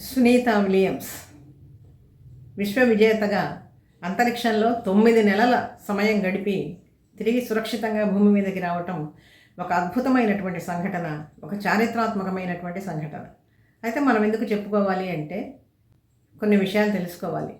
Sunitha Williams విశ్వ విజేతగా అంతరిక్షంలో తొమ్మిది నెలల సమయం గడిపి తిరిగి సురక్షితంగా భూమి మీదకి రావటం ఒక అద్భుతమైనటువంటి సంఘటన ఒక చారిత్రాత్మకమైనటువంటి సంఘటన. అయితే మనం ఎందుకు చెప్పుకోవాలి అంటే కొన్ని విషయాలు తెలుసుకోవాలి.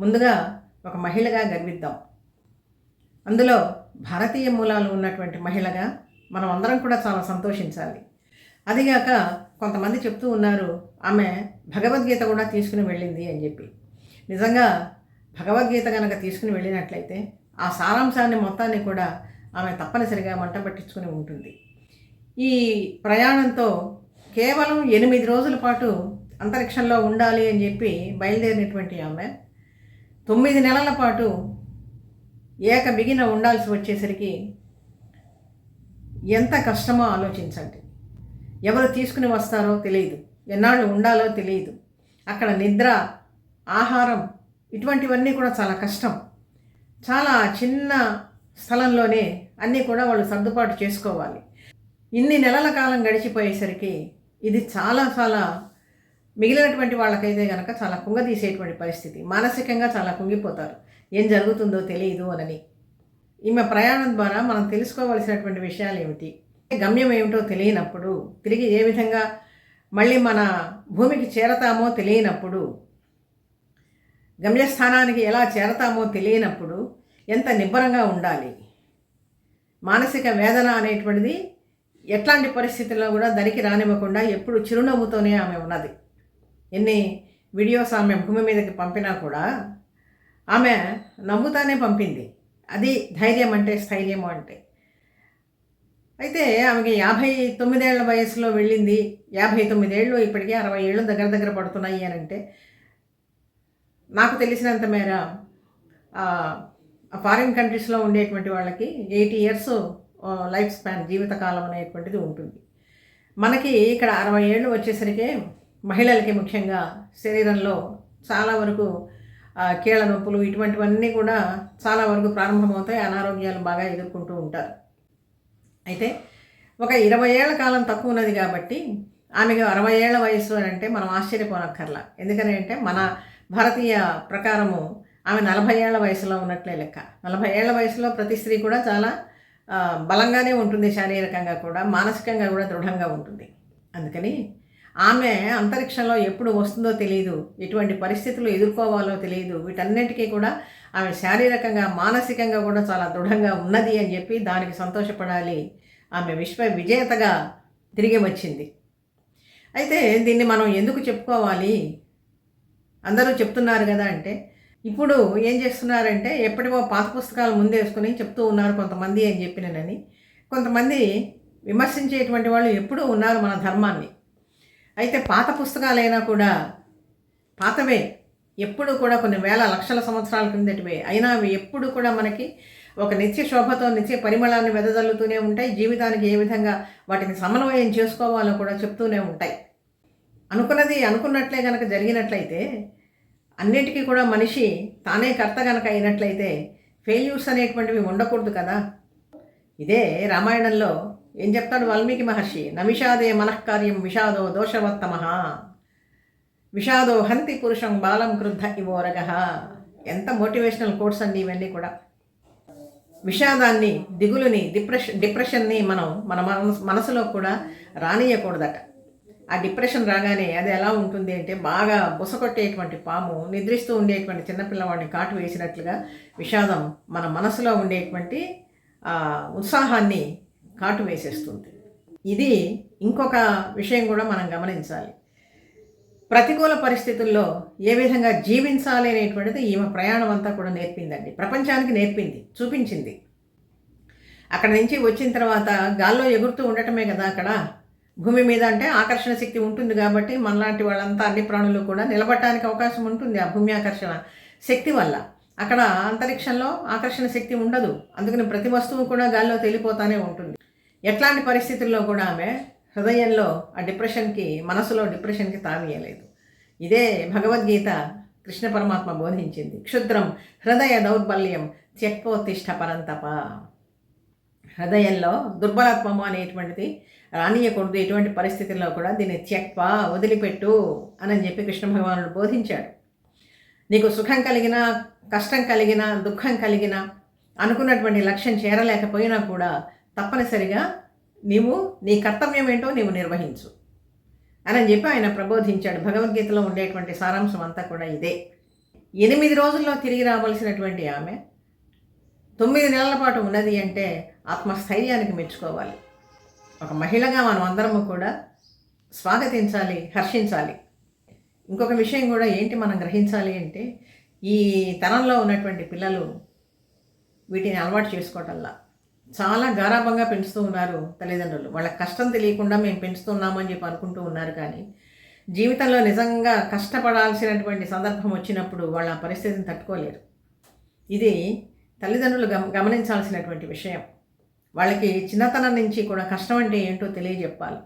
ముందుగా ఒక మహిళగా గర్విద్దాం. అందులో భారతీయ మూలాలు ఉన్నటువంటి మహిళగా మనం అందరం కూడా చాలా సంతోషించాలి. అదిగాక కొంతమంది చెప్తూ ఉన్నారు ఆమె భగవద్గీత కూడా తీసుకుని వెళ్ళింది అని చెప్పి. నిజంగా భగవద్గీత కనుక తీసుకుని వెళ్ళినట్లయితే ఆ సారాంశాన్ని మొత్తాన్ని కూడా ఆమె తప్పనిసరిగా మంట పట్టించుకుని ఉంటుంది. ఈ ప్రయాణంతో కేవలం ఎనిమిది రోజుల పాటు అంతరిక్షంలో ఉండాలి అని చెప్పి బయలుదేరినటువంటి ఆమె తొమ్మిది నెలల పాటు ఏక బిగిన ఉండాల్సి వచ్చేసరికి ఎంత కష్టమో ఆలోచించండి. ఎవరు తీసుకుని వస్తారో తెలియదు. ఎన్నాళ్ళు ఉండాలో తెలియదు. అక్కడ నిద్ర ఆహారం ఇటువంటివన్నీ కూడా చాలా కష్టం. చాలా చిన్న స్థలంలోనే అన్నీ కూడా వాళ్ళు సర్దుబాటు చేసుకోవాలి. ఇన్ని నెలల కాలం గడిచిపోయేసరికి ఇది చాలా చాలా మిగిలినటువంటి వాళ్ళకైతే కనుక చాలా కుంగదీసేటువంటి పరిస్థితి. మానసికంగా చాలా కుంగిపోతారు. ఏం జరుగుతుందో తెలియదు అనని. ఈమె ప్రయాణం ద్వారా మనం తెలుసుకోవలసినటువంటి విషయాలు ఏమిటి గమ్యం ఏమిటో తెలియనప్పుడు తిరిగి ఏ విధంగా మళ్ళీ మన భూమికి చేరతామో తెలియనప్పుడు గమ్యస్థానానికి ఎలా చేరతామో తెలియనప్పుడు ఎంత నిబ్బరంగా ఉండాలి? మానసిక వేదన అనేటువంటిది ఎట్లాంటి పరిస్థితుల్లో కూడా దరికి రానివ్వకుండా ఎప్పుడు చిరునవ్వుతోనే ఆమె ఉన్నది. ఎన్ని వీడియోస్ ఆమె భూమి మీదకి పంపినా కూడా ఆమె నవ్వుతానే పంపింది. అది ధైర్యం అంటే స్థైర్యము అంటే. అయితే ఆమెకి యాభై తొమ్మిదేళ్ళ వయసులో వెళ్ళింది. యాభై తొమ్మిదేళ్ళు ఇప్పటికే అరవై ఏళ్ళు దగ్గర దగ్గర పడుతున్నాయి అని అంటే నాకు తెలిసినంత మేర ఫారిన్ కంట్రీస్లో ఉండేటువంటి వాళ్ళకి ఎయిటీ ఇయర్స్ లైఫ్ స్పాన్ జీవితకాలం అనేటువంటిది ఉంటుంది. మనకి ఇక్కడ అరవై ఏళ్ళు వచ్చేసరికి మహిళలకి ముఖ్యంగా శరీరంలో చాలా వరకు కీళ్ళ నొప్పులు ఇటువంటివన్నీ కూడా చాలా వరకు ప్రారంభమవుతాయి. అనారోగ్యాలు బాగా ఎదుర్కొంటూ ఉంటారు. అయితే ఒక ఇరవై ఏళ్ళ కాలం తక్కువ ఉన్నది కాబట్టి ఆమెకు అరవై ఏళ్ళ వయసు అని అంటే మనం ఆశ్చర్యపోనక్కర్లా. ఎందుకని అంటే మన భారతీయ ప్రకారము ఆమె నలభై ఏళ్ళ వయసులో ఉన్నట్లే లెక్క. నలభై ఏళ్ళ వయసులో ప్రతి స్త్రీ కూడా చాలా బలంగానే ఉంటుంది శారీరకంగా కూడా మానసికంగా కూడా దృఢంగా ఉంటుంది. అందుకని ఆమె అంతరిక్షంలో ఎప్పుడు వస్తుందో తెలియదు ఎటువంటి పరిస్థితులు ఎదుర్కోవాలో తెలియదు వీటన్నిటికీ కూడా ఆమె శారీరకంగా మానసికంగా కూడా చాలా దృఢంగా ఉన్నది అని చెప్పి దానికి సంతోషపడాలి. ఆమె విశ్వ విజేతగా తిరిగి వచ్చింది. అయితే దీన్ని మనం ఎందుకు చెప్పుకోవాలి? అందరూ చెప్తున్నారు కదా అంటే ఇప్పుడు ఏం చేస్తున్నారంటే ఎప్పటివో పాత పుస్తకాలు ముందేసుకుని చెప్తూ ఉన్నారు కొంతమంది అని చెప్పినని కొంతమంది విమర్శించేటువంటి వాళ్ళు ఎప్పుడూ ఉన్నారు మన ధర్మాన్ని. అయితే పాత పుస్తకాలైనా కూడా పాతవే. ఎప్పుడు కూడా కొన్ని వేల లక్షల సంవత్సరాల క్రిందటివే. అయినా అవి ఎప్పుడు కూడా మనకి ఒక నిత్య శోభతో నిత్య పరిమళాన్ని వెదజల్లుతూనే ఉంటాయి. జీవితానికి ఏ విధంగా వాటిని సమన్వయం చేసుకోవాలో కూడా చెప్తూనే ఉంటాయి. అనుకున్నది అనుకున్నట్లే కనుక జరిగినట్లయితే అన్నిటికీ కూడా మనిషి తానే కర్త కనుక అయినట్లయితే ఫెయిల్యూర్స్ అనేటువంటివి ఉండకూడదు కదా. ఇదే రామాయణంలో ఏం చెప్తాడు వాల్మీకి మహర్షి? నమిషాదే మనఃకార్యం విషాదో దోషవత్తమ. విషాదో హంతి పురుషం బాలం క్రుద్ధ ఇవోరగ ఎంత మోటివేషనల్ కోర్స్ అండి ఇవన్నీ కూడా. విషాదాన్ని దిగులుని డిప్రెష డిప్రెషన్ని మనం మన మనసులో కూడా రానియకూడదట. ఆ డిప్రెషన్ రాగానే అది ఎలా ఉంటుంది అంటే బాగా బుసకొట్టేటువంటి పాము నిద్రిస్తూ ఉండేటువంటి చిన్నపిల్లవాడిని కాటు వేసినట్లుగా విషాదం మన మనసులో ఉండేటువంటి ఉత్సాహాన్ని కాటు వేసేస్తుంది. ఇది ఇంకొక విషయం కూడా మనం గమనించాలి. ప్రతికూల పరిస్థితుల్లో ఏ విధంగా జీవించాలి అనేటువంటిది ఈమె ప్రయాణం అంతా కూడా నేర్పిందండి. ప్రపంచానికి నేర్పింది చూపించింది. అక్కడ నుంచి వచ్చిన తర్వాత గాల్లో ఎగురుతూ ఉండటమే కదా అక్కడ. భూమి మీద అంటే ఆకర్షణ శక్తి ఉంటుంది కాబట్టి మనలాంటి వాళ్ళంతా అన్ని ప్రాణులు కూడా నిలబడటానికి అవకాశం ఉంటుంది ఆ భూమి ఆకర్షణ శక్తి వల్ల. అక్కడ అంతరిక్షంలో ఆకర్షణ శక్తి ఉండదు. అందుకని ప్రతి వస్తువు కూడా గాల్లో తేలిపోతానే ఉంటుంది. ఎట్లాంటి పరిస్థితుల్లో కూడా ఆమె హృదయంలో ఆ డిప్రెషన్కి మనసులో డిప్రెషన్కి తావీయలేదు ఇదే భగవద్గీత కృష్ణ పరమాత్మ బోధించింది. క్షుద్రం హృదయ దౌర్బల్యం త్యక్పోతిష్ట పరంతప. హృదయంలో దుర్బలత్వము అనేటువంటిది రానియకూడదు. ఎటువంటి పరిస్థితుల్లో కూడా దీన్ని త్యక్ప వదిలిపెట్టు అని చెప్పి కృష్ణ భగవానుడు బోధించాడు. నీకు సుఖం కలిగినా కష్టం కలిగినా దుఃఖం కలిగినా అనుకున్నటువంటి లక్ష్యం చేరలేకపోయినా కూడా తప్పనిసరిగా నీవు నీ కర్తవ్యం ఏంటో నీవు నిర్వహించు. అని చెప్పి ఆయన ప్రబోధించాడు. భగవద్గీతలో ఉండేటువంటి సారాంశం అంతా కూడా ఇదే. ఎనిమిది రోజుల్లో తిరిగి రావాల్సినటువంటి ఆమె తొమ్మిది నెలల పాటు ఉన్నది అంటే ఆత్మస్థైర్యానికి మెచ్చుకోవాలి. ఒక మహిళగా మనం అందరము కూడా స్వాగతించాలి హర్షించాలి. ఇంకొక విషయం కూడా ఏంటి మనం గ్రహించాలి అంటే ఈ తరంలో ఉన్నటువంటి పిల్లలు వీటిని అలవాటు చేసుకోవటంలా. చాలా గారాభంగా పెంచుతూ ఉన్నారు తల్లిదండ్రులు. వాళ్ళ కష్టం తెలియకుండా మేము పెంచుతున్నాము అని చెప్పి అనుకుంటూ ఉన్నారు కానీ జీవితంలో నిజంగా కష్టపడాల్సినటువంటి సందర్భం వచ్చినప్పుడు వాళ్ళ పరిస్థితిని తట్టుకోలేరు. ఇది తల్లిదండ్రులు గమ గమనించాల్సినటువంటి విషయం. వాళ్ళకి చిన్నతనం నుంచి కూడా కష్టం అంటే ఏంటో తెలియజెప్పాలి.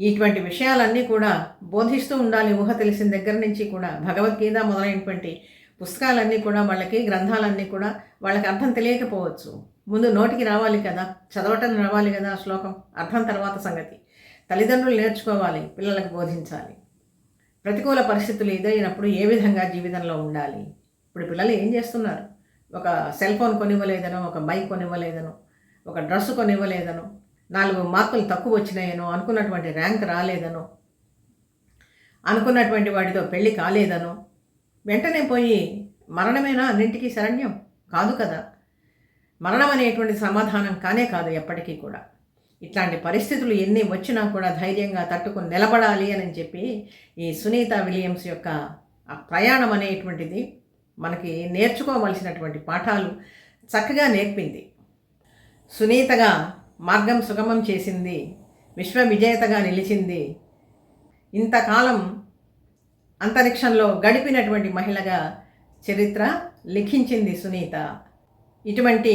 ఇటువంటి విషయాలన్నీ కూడా బోధిస్తూ ఉండాలి. ఊహ తెలిసిన దగ్గర నుంచి కూడా భగవద్గీత మొదలైనటువంటి పుస్తకాలన్నీ కూడా వాళ్ళకి గ్రంథాలన్నీ కూడా వాళ్ళకి అర్థం తెలియకపోవచ్చు. ముందు నోటికి రావాలి కదా చదవటం రావాలి కదా శ్లోకం అర్థం తర్వాత సంగతి. తల్లిదండ్రులు నేర్చుకోవాలి పిల్లలకు బోధించాలి. ప్రతికూల పరిస్థితులు ఎదురైనప్పుడు ఏ విధంగా జీవితంలో ఉండాలి? ఇప్పుడు పిల్లలు ఏం చేస్తున్నారు? ఒక సెల్ ఫోన్ కొనివ్వలేదనో ఒక బైక్ కొనివ్వలేదనో ఒక డ్రెస్ కొనివ్వలేదనో నాలుగు మార్కులు తక్కువ వచ్చినాయనో అనుకున్నటువంటి ర్యాంక్ రాలేదనో అనుకున్నటువంటి వాటితో పెళ్ళి కాలేదనో వెంటనే పోయి మరణమేనా? అన్నింటికీ శరణ్యం? కాదు కదా. మరణం అనేటువంటి సమాధానం కానే కాదు ఎప్పటికీ కూడా. ఇట్లాంటి పరిస్థితులు ఎన్ని వచ్చినా కూడా ధైర్యంగా తట్టుకుని నిలబడాలి అని చెప్పి ఈ సునీత విలియమ్స్ యొక్క ఆ ప్రయాణం అనేటువంటిది మనకి నేర్చుకోవలసినటువంటి పాఠాలు చక్కగా నేర్పింది. సునీతగా మార్గం సుగమం చేసింది. విశ్వ విజేతగా నిలిచింది. ఇంతకాలం అంతరిక్షంలో గడిపినటువంటి మహిళగా చరిత్ర లిఖించింది సునీత. ఇటువంటి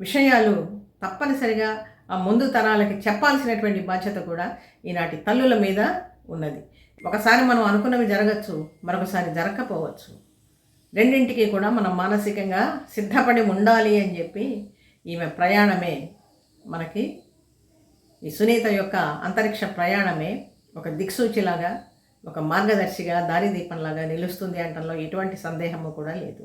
విషయాలు తప్పనిసరిగా ఆ ముందు తరాలకి చెప్పాల్సినటువంటి బాధ్యత కూడా ఈనాటి తల్లుల మీద ఉన్నది. ఒకసారి మనం అనుకున్నవి జరగచ్చు మరొకసారి జరగకపోవచ్చు. రెండింటికి కూడా మనం మానసికంగా సిద్ధపడి ఉండాలి అని చెప్పి ఈమె ప్రయాణమే మనకి ఈ సునీత యొక్క అంతరిక్ష ప్రయాణమే ఒక దిక్సూచిలాగా ఒక మార్గదర్శిగా దారిదీపంలాగా నిలుస్తుంది అంటంలో ఎటువంటి సందేహము కూడా లేదు.